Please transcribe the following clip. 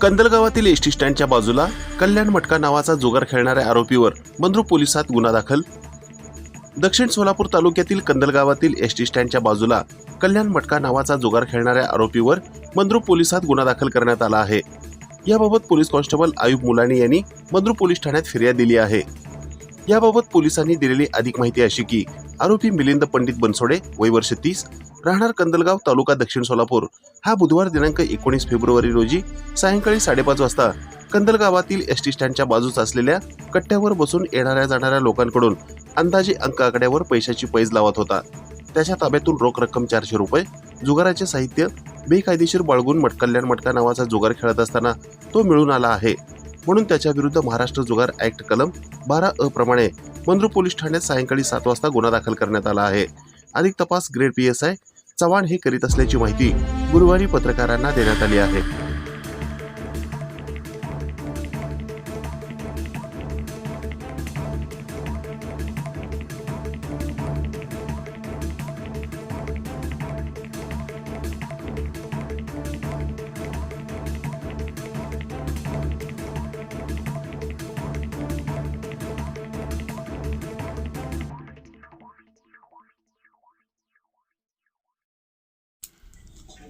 कंदलगावातील ST स्टँडच्या बाजूला कल्याण मटका नावाचा जुगार खेळणाऱ्या आरोपीवर मंद्रुप पोलिसात गुन्हा दाखल. दक्षिण सोलापूर तालुक्यातील कंदलगावातील एसटी स्टँडच्या बाजूला कल्याण मटका नावाचा जुगार खेळणाऱ्या आरोपीवर मंद्रुप पोलिसात गुन्हा दाखल करण्यात आला आहे. याबाबत पोलीस कॉन्स्टेबल आयुब मुलानी यांनी मंद्रुप पोलीस ठाण्यात फिर्याद दिली आहे. याबाबत पोलिसांनी दिलेली अधिक माहिती अशी की आरोपी मिलिंद पंडित बनसोडे वय वर्ष तीस राहणार कंदलगाव तालुका दक्षिण सोलापूर. हा बुधवार दिनांक एकोणीस फेब्रुवारी रोजी सायंकाळी साडेपाच वाजता कंदलगावातील एस टी स्टँडच्या बाजूस असलेल्या कट्ट्यावर बसून येणाऱ्या जाणाऱ्या लोकांकडून अंदाजे अंक आकड्यावर पैशाची पैज लावत होता. त्याच्या ताब्यातून रोख रक्कम चारशे रुपये जुगाराचे साहित्य बेकायदेशीर बाळगून मटकल्याण मटका नावाचा जुगार खेळत असताना तो मिळून आला आहे. म्हणून त्याच्या विरुद्ध महाराष्ट्र जुगार ऍक्ट कलम बारा अ प्रमाणे मंद्रू पोलीस ठाण्यात सायंकाळी सात वाजता गुन्हा दाखल करण्यात आला आहे. अधिक तपास grade P S I Chavan हे करीत असल्याची माहिती गुरुवारी पत्रकारांना देण्यात आली आहे.